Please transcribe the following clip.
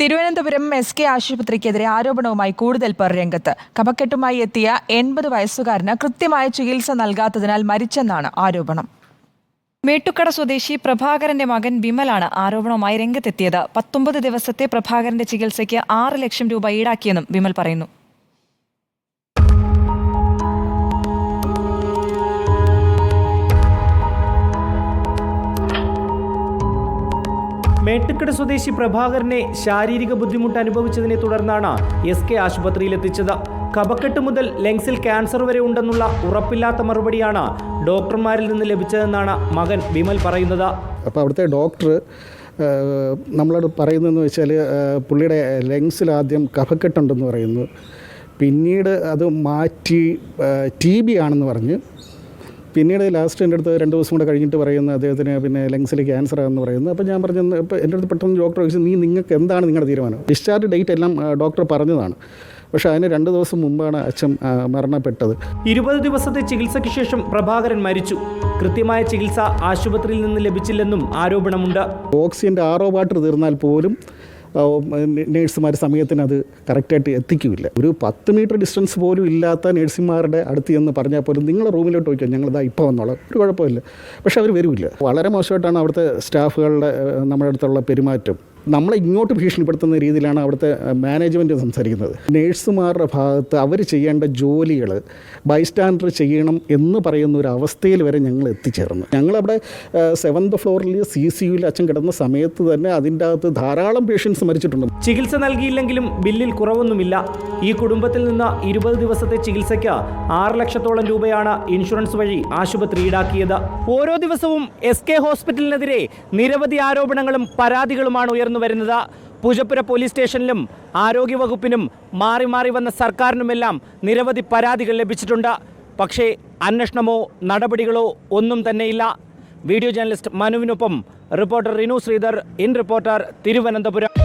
Thiruvananthapuram S K ആശുപത്രിക്കെതിരെ ആരോപണവുമായി കൂടുതൽ പേർ രംഗത്ത്. കപക്കെട്ടുമായി എത്തിയ എൺപത് വയസ്സുകാരന് കൃത്യമായ ചികിത്സ നൽകാത്തതിനാൽ മരിച്ചെന്നാണ് ആരോപണം. മേട്ടുക്കട സ്വദേശി പ്രഭാകരന്റെ മകൻ വിമലാണ് ആരോപണവുമായി രംഗത്തെത്തിയത്. പത്തൊമ്പത് ദിവസത്തെ പ്രഭാകരന്റെ ചികിത്സയ്ക്ക് ആറ് ലക്ഷം രൂപ ഈടാക്കിയെന്നും വിമൽ പറയുന്നു. മേട്ടുക്കട സ്വദേശി പ്രഭാകരനെ ശാരീരിക ബുദ്ധിമുട്ട് അനുഭവിച്ചതിനെ തുടർന്നാണ് എസ് കെ ആശുപത്രിയിലെത്തിച്ചത് കപക്കെട്ട് മുതൽ ലങ്സിൽ ക്യാൻസർ വരെ ഉണ്ടെന്നുള്ള ഉറപ്പില്ലാത്ത മറുപടിയാണ് ഡോക്ടർമാരിൽ നിന്ന് ലഭിച്ചതെന്നാണ് മകൻ വിമൽ പറയുന്നത്. അപ്പോൾ അവിടുത്തെ ഡോക്ടർ നമ്മളോട് പറയുന്നതെന്ന് വെച്ചാൽ പുള്ളിയുടെ ലങ്സിൽ ആദ്യം കഫക്കെട്ടുണ്ടെന്ന് പറയുന്നു. പിന്നീട് അത് മാറ്റി ടി ബി ആണെന്ന് പറഞ്ഞ് പിന്നീട് ലാസ്റ്റ് എന്റെ അടുത്ത് രണ്ട് ദിവസം കൂടെ കഴിഞ്ഞിട്ട് പറയുന്നു അദ്ദേഹത്തിന് പിന്നെ ലങ്സിൽ ക്യാൻസർ ആണെന്ന് പറയുന്നത് അപ്പോൾ ഞാൻ പറഞ്ഞു ഇപ്പോൾ എന്റെ അടുത്ത് പെട്ടെന്ന് ഡോക്ടർ ചോദിച്ചു നീ നിങ്ങൾക്ക് എന്താണ് നിങ്ങളുടെ തീരുമാനം? ഡിസ്ചാർജ് ഡേറ്റ് എല്ലാം ഡോക്ടർ പറഞ്ഞതാണ്. പക്ഷേ അതിന് രണ്ട് ദിവസം മുമ്പാണ് അച്ഛൻ മരണപ്പെട്ടത്. ഇരുപത് ദിവസത്തെ ചികിത്സയ്ക്ക് ശേഷം പ്രഭാകരൻ മരിച്ചു. കൃത്യമായ ചികിത്സ ആശുപത്രിയിൽ നിന്ന് ലഭിച്ചില്ലെന്നും ആരോപണമുണ്ട്. ഓക്സിജന്റെ ആറോ വാട്ടർ തീർന്നാൽ പോലും നേഴ്സുമാർ സമയത്തിന് അത് കറക്റ്റായിട്ട് എത്തിക്കില്ല. ഒരു പത്ത് മീറ്റർ ഡിസ്റ്റൻസ് പോലും ഇല്ലാത്ത നേഴ്സുമാരുടെ അടുത്ത് എന്ന് പറഞ്ഞാൽ പോലും നിങ്ങളുടെ റൂമിലോട്ട് പോയിക്കോ ഞങ്ങളിതാ ഇപ്പോൾ വന്നോളാം. ഒരു കുഴപ്പമില്ല. പക്ഷേ അവർ വരില്ല. വളരെ മോശമായിട്ടാണ് അവിടുത്തെ സ്റ്റാഫുകളുടെ നമ്മുടെ അടുത്തുള്ള പെരുമാറ്റം. നമ്മളെ ഇങ്ങോട്ട് ഭീഷണിപ്പെടുത്തുന്ന രീതിയിലാണ് അവിടുത്തെ മാനേജ്മെന്റ് സംസാരിക്കുന്നത്. നേഴ്സുമാരുടെ ഭാഗത്ത് അവർ ചെയ്യേണ്ട ജോലികൾ ബൈസ്റ്റാൻഡർ ചെയ്യണം എന്ന് പറയുന്ന ഒരു അവസ്ഥയിൽ വരെ ഞങ്ങൾ എത്തിച്ചേർന്നു. ഞങ്ങളവിടെ സെവൻത് ഫ്ലോറിൽ സി സി യുയിൽ അച്ഛൻ കിടന്ന സമയത്ത് തന്നെ അതിന്റെ അകത്ത് ധാരാളം പേഷ്യൻസ് മരിച്ചിട്ടുണ്ട്. ചികിത്സ നൽകിയില്ലെങ്കിലും ബില്ലിൽ കുറവൊന്നുമില്ല. ഈ കുടുംബത്തിൽ നിന്ന് ഇരുപത് ദിവസത്തെ ചികിത്സയ്ക്ക് ആറ് ലക്ഷത്തോളം രൂപയാണ് ഇൻഷുറൻസ് വഴി ആശുപത്രി ഈടാക്കിയത്. ഓരോ ദിവസവും എസ് കെ ഹോസ്പിറ്റലിനെതിരെ നിരവധി ആരോപണങ്ങളും പരാതികളുമാണ് ഉയർന്നു വരുന്നത്. പൂജപ്പുര പോലീസ് സ്റ്റേഷനിലും ആരോഗ്യവകുപ്പിനും മാറി മാറി വന്ന സർക്കാരിനുമെല്ലാം നിരവധി പരാതികൾ ലഭിച്ചിട്ടുണ്ട്. പക്ഷേ അന്വേഷണമോ നടപടികളോ ഒന്നും തന്നെയില്ല. Video journalist മനുവിനൊപ്പം reporter Rinu Sreedhar in reporter Thiruvananthapuram.